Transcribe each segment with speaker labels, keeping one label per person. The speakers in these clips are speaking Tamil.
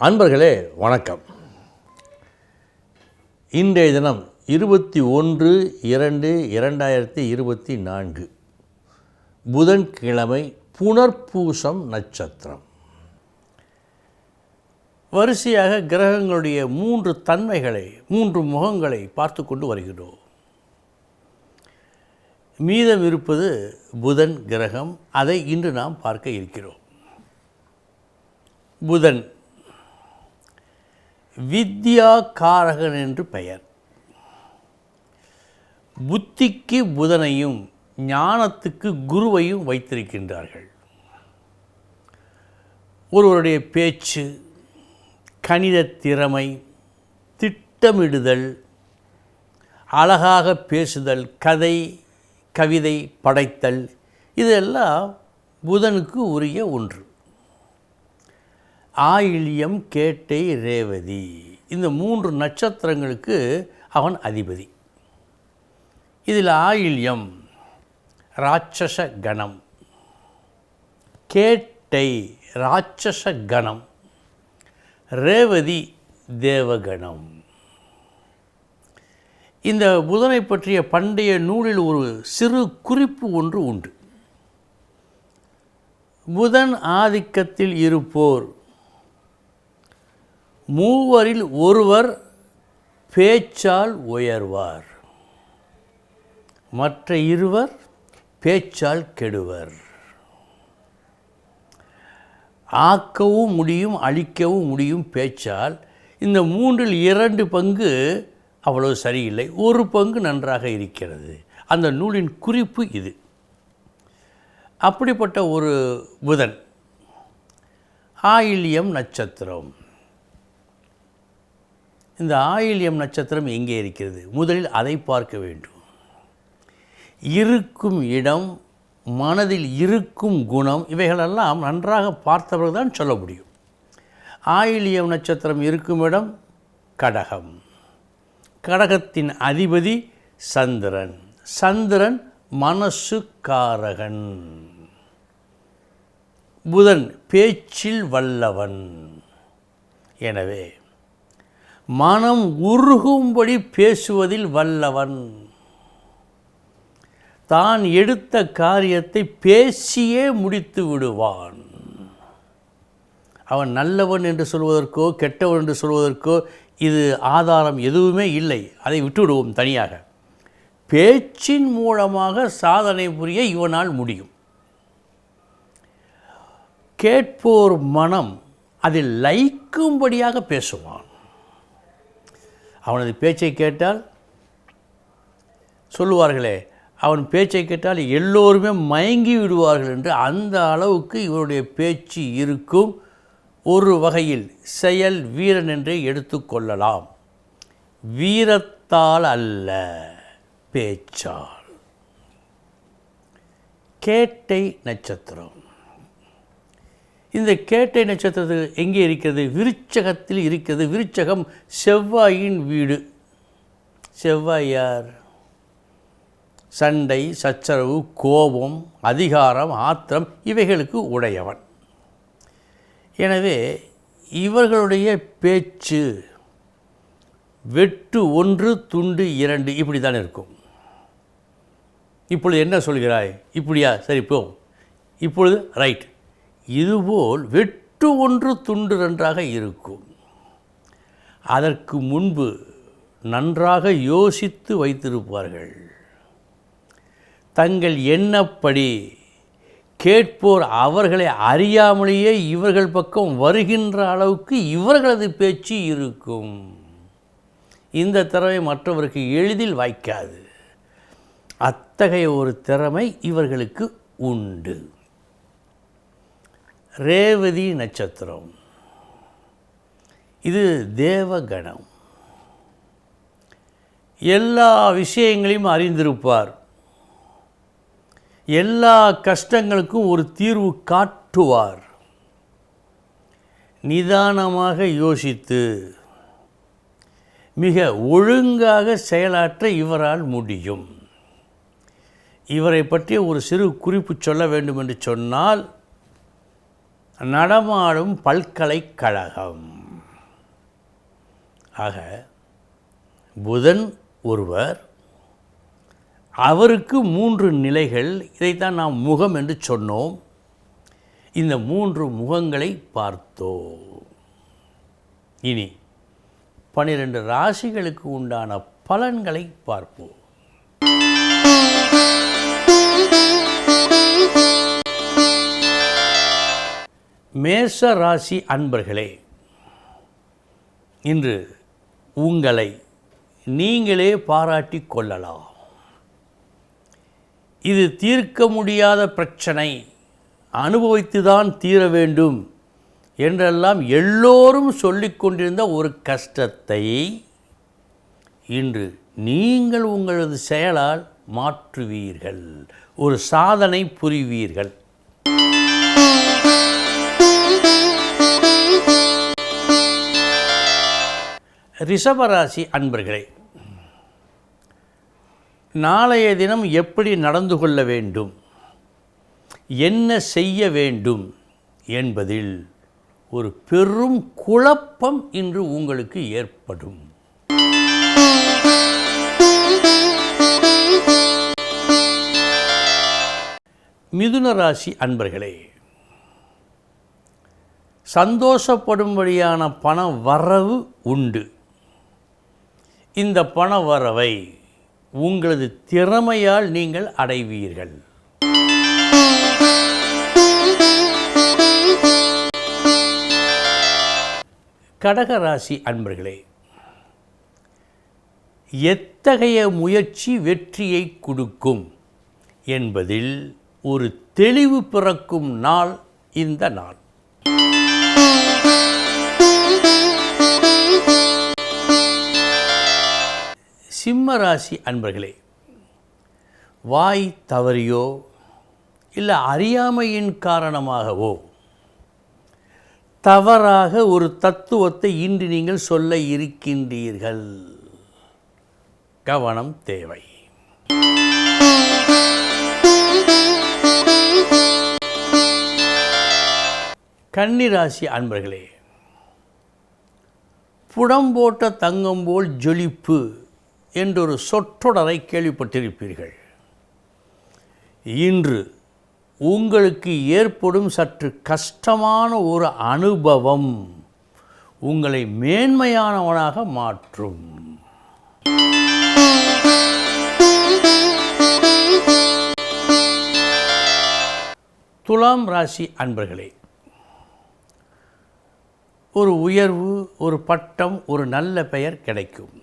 Speaker 1: அன்பர்களே வணக்கம். இன்றைய தினம் இருபத்தி ஒன்று இரண்டு இரண்டாயிரத்தி இருபத்தி நான்கு. புதன்கிழமை புனர்பூசம் நட்சத்திரம். வரிசையாக கிரகங்களுடைய மூன்று தன்மைகளை மூன்று முகங்களை பார்த்து கொண்டு வருகிறோம். மீதம் இருப்பது புதன் கிரகம் அதை இன்று நாம் பார்க்க இருக்கிறோம். புதன் வித்யா காரகன் என்று பெயர். புத்திக்கு புதனையும் ஞானத்துக்கு குருவையும் வைத்திருக்கின்றார்கள். ஒருவருடைய பேச்சு கணித திறமை திட்டமிடுதல் அழகாக பேசுதல் கதை கவிதை படைத்தல் இதெல்லாம் புதனுக்கு உரிய ஒன்று. ஆயில்யம் கேட்டை ரேவதி. இந்த மூன்று நட்சத்திரங்களுக்கு அவன் அதிபதி. இதில் ஆயில்யம் ராட்சச கணம். கேட்டை ராட்சச கணம். ரேவதி தேவகணம். இந்த புதனை பற்றிய பண்டைய நூலில் ஒரு சிறு குறிப்பு ஒன்று உண்டு. புதன் ஆதிக்கத்தில் இருப்போர் மூவரில் ஒருவர் பேச்சால் உயர்வார். மற்ற இருவர் பேச்சால் கெடுவர். ஆக்கவும் முடியும் அழிக்கவும் முடியும் பேச்சால். இந்த மூன்றில் இரண்டு பங்கு அவ்வளவு சரியில்லை. ஒரு பங்கு நன்றாக இருக்கிறது. அந்த நூலின் குறிப்பு இது. அப்படிப்பட்ட ஒரு புதன். ஆயில்யம் நட்சத்திரம். இந்த ஆயில்யம் நட்சத்திரம் எங்கே இருக்கிறது? முதலில் அதை பார்க்க வேண்டும். இருக்கும் இடம் மனதில் இருக்கும் குணம் இவைகளெல்லாம் நன்றாக பார்த்தவர்கள் தான் சொல்ல முடியும். ஆயில்யம் நட்சத்திரம் இருக்கும் இடம் கடகம். கடகத்தின் அதிபதி சந்திரன். சந்திரன் மனசுக்காரகன். புதன் பேச்சில் வல்லவன். எனவே மனம் உருகும்படி பேசுவதில் வல்லவன். தான் எடுத்த காரியத்தை பேசியே முடித்து விடுவான். அவன் நல்லவன் என்று சொல்வதற்கோ கெட்டவன் என்று சொல்வதற்கோ இது ஆதாரம் எதுவுமே இல்லை. அதை விட்டுவிடுவோம் தனியாக. பேச்சின் மூலமாக சாதனை புரிய இவனால் முடியும். கேட்போர் மனம் அதில் லைக்கும்படியாக பேசுவான். அவனது பேச்சை கேட்டால் சொல்லுவார்களே அவன் பேச்சை கேட்டால் எல்லோருமே மயங்கி விடுவார்கள் என்று அந்த அளவுக்கு இவருடைய பேச்சு இருக்கும். ஒரு வகையில் செயல் வீரன் என்றே எடுத்துக்கொள்ளலாம் வீரத்தால் அல்ல பேச்சால். கேட்டை நட்சத்திரம். இந்த கேட்டை நட்சத்திரத்தில் எங்கே இருக்கிறது? விருச்சகத்தில் இருக்கிறது. விருச்சகம் செவ்வாயின் வீடு. செவ்வாய் யார்? சண்டை சச்சரவு கோபம் அதிகாரம் ஆத்திரம் இவைகளுக்கு உடையவன். எனவே இவர்களுடைய பேச்சு வெட்டு ஒன்று துண்டு இரண்டு இப்படி தான் இருக்கும். இப்பொழுது என்ன சொல்கிறாய்? இப்படியா? சரி போ. இப்பொழுது ரைட். இதுபோல் வெட்டு ஒன்று துண்டு நன்றாக இருக்கும். அதற்கு முன்பு நன்றாக யோசித்து வைத்திருப்பார்கள். தங்கள் எண்ணப்படி கேட்போர் அவர்களை அறியாமலேயே இவர்கள் பக்கம் வருகின்ற அளவுக்கு இவர்களது பேச்சு இருக்கும். இந்த திறமை மற்றவருக்கு எளிதில் வாய்க்காது. அத்தகைய ஒரு திறமை இவர்களுக்கு உண்டு. ரேவதி நட்சத்திரம். இது தேவகணம். எல்லா விஷயங்களையும் அறிந்திருப்பார். எல்லா கஷ்டங்களுக்கும் ஒரு தீர்வு காட்டுவார். நிதானமாக யோசித்து மிக ஒழுங்காக செயலாற்ற இவரால் முடியும். இவரை பற்றிய ஒரு சிறு குறிப்பு சொல்ல வேண்டும் என்று சொன்னால் நடமாடும் பல்கலைக்கழகம் ஆக புதன் ஒருவர் அவருக்கு மூன்று நிலைகள் இதைத்தான் நாம் முகம் என்று சொன்னோம். இந்த மூன்று முகங்களை பார்த்தோம். இனி பனிரெண்டு ராசிகளுக்கு உண்டான பலன்களை பார்ப்போம். மேச ராசி அன்பர்களே இன்று உங்களை நீங்களே பாராட்டி கொள்ளலாம். இது தீர்க்க முடியாத பிரச்சனை. அனுபவித்துதான் தீர வேண்டும் என்றெல்லாம் எல்லோரும் சொல்லிக்கொண்டிருந்த ஒரு கஷ்டத்தை இன்று நீங்கள் உங்களது செயலால் மாற்றுவீர்கள். ஒரு சாதனை புரிவீர்கள். ரிஷபராசி அன்பர்களே நாளைய தினம் எப்படி நடந்து கொள்ள வேண்டும் என்ன செய்ய வேண்டும் என்பதில் ஒரு பெரும் குழப்பம் இன்று உங்களுக்கு ஏற்படும். மிதுன ராசி அன்பர்களே சந்தோஷப்படும்படியான பண வரவு உண்டு. இந்த பண வரவை உங்களது திறமையால் நீங்கள் அடைவீர்கள். கடகராசி அன்பர்களே எத்தகைய முயற்சி வெற்றியை கொடுக்கும் என்பதில் ஒரு தெளிவு பிறக்கும் நாள் இந்த நாள். சிம்ம ராசி அன்பர்களே வாய் தவறியோ இல்லை அறியாமையின் காரணமாகவோ தவறாக ஒரு தத்துவத்தை இன்று நீங்கள் சொல்ல இருக்கின்றீர்கள். கவனம் தேவை. கன்னிராசி அன்பர்களே புடம் போட்ட தங்கம் போல் ஜொலிப்பு. என்றொரு சொற்றொடரை கேள்விப்பட்டிருப்பீர்கள். இன்று உங்களுக்கு ஏற்படும் சற்று கஷ்டமான ஒரு அனுபவம் உங்களை மேன்மையானவனாக மாற்றும். துலாம் ராசி அன்பர்களே ஒரு உயர்வு ஒரு பட்டம் ஒரு நல்ல பெயர் கிடைக்கும்.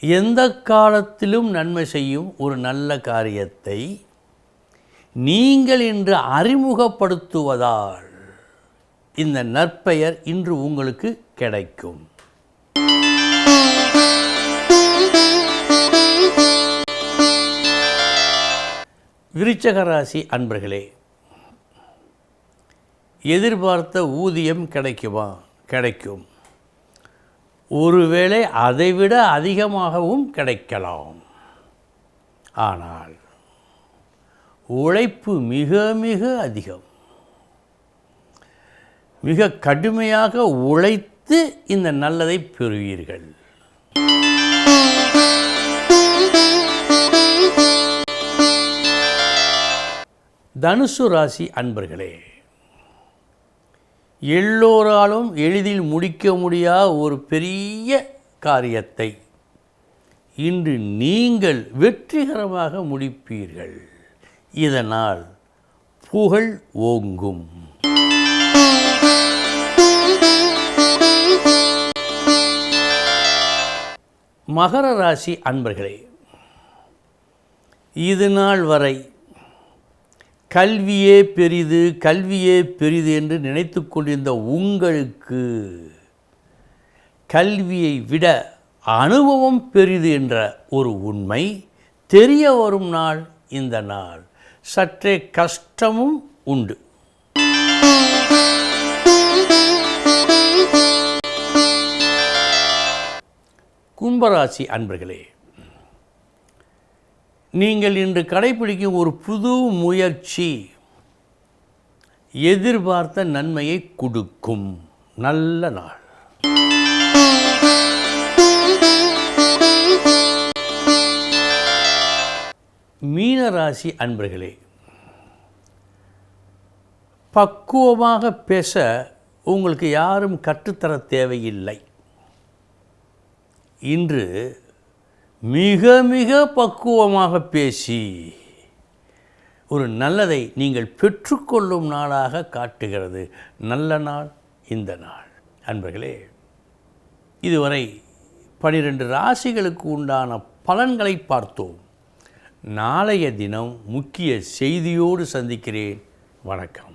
Speaker 1: எந்த காலத்திலும் நன்மை செய்யும் ஒரு நல்ல காரியத்தை நீங்கள் இன்று அறிமுகப்படுத்துவதால் இந்த நற்பெயர் இன்று உங்களுக்கு கிடைக்கும். விருச்சக ராசி அன்பர்களே எதிர்பார்த்த ஊதியம் கிடைக்குமா? கிடைக்கும். ஒருவேளை அதைவிட அதிகமாகவும் கிடைக்கலாம். ஆனால் உழைப்பு மிக மிக அதிகம். மிக கடுமையாக உழைத்து இந்த நல்லதை பெறுவீர்கள். தனுசு ராசி அன்பர்களே எல்லோராலும் எளிதில் முடிக்க முடியாத ஒரு பெரிய காரியத்தை. இன்று நீங்கள் வெற்றிகரமாக முடிப்பீர்கள். இதனால் புகழ் ஓங்கும். மகர ராசி அன்பர்களே இது நாள் வரை கல்வியே பெரிது கல்வியே பெரிது என்று நினைத்து கொண்டிருந்த உங்களுக்கு கல்வியை விட அனுபவம் பெரிது என்ற ஒரு உண்மை தெரிய வரும் நாள் இந்த நாள். சற்றே கஷ்டமும் உண்டு. கும்பராசி அன்பர்களே நீங்கள் இன்று கடைபிடிக்கும் ஒரு புது முயற்சி. எதிர்பார்த்த நன்மையை கொடுக்கும். நல்ல நாள். மீனராசி அன்பர்களே பக்குவமாக பேச உங்களுக்கு யாரும் கற்றுத்தர தேவையில்லை. இன்று மிக மிக பக்குவமாக பேசி ஒரு நல்லதை நீங்கள் பெற்றுக்கொள்ளும் நாளாக காட்டுகிறது. நல்ல நாள் இந்த நாள். அன்பர்களே இதுவரை பனிரெண்டு ராசிகளுக்கு உண்டான பலன்களை பார்த்தோம். நாளைய தினம் முக்கிய செய்தியோடு சந்திக்கிறேன். வணக்கம்.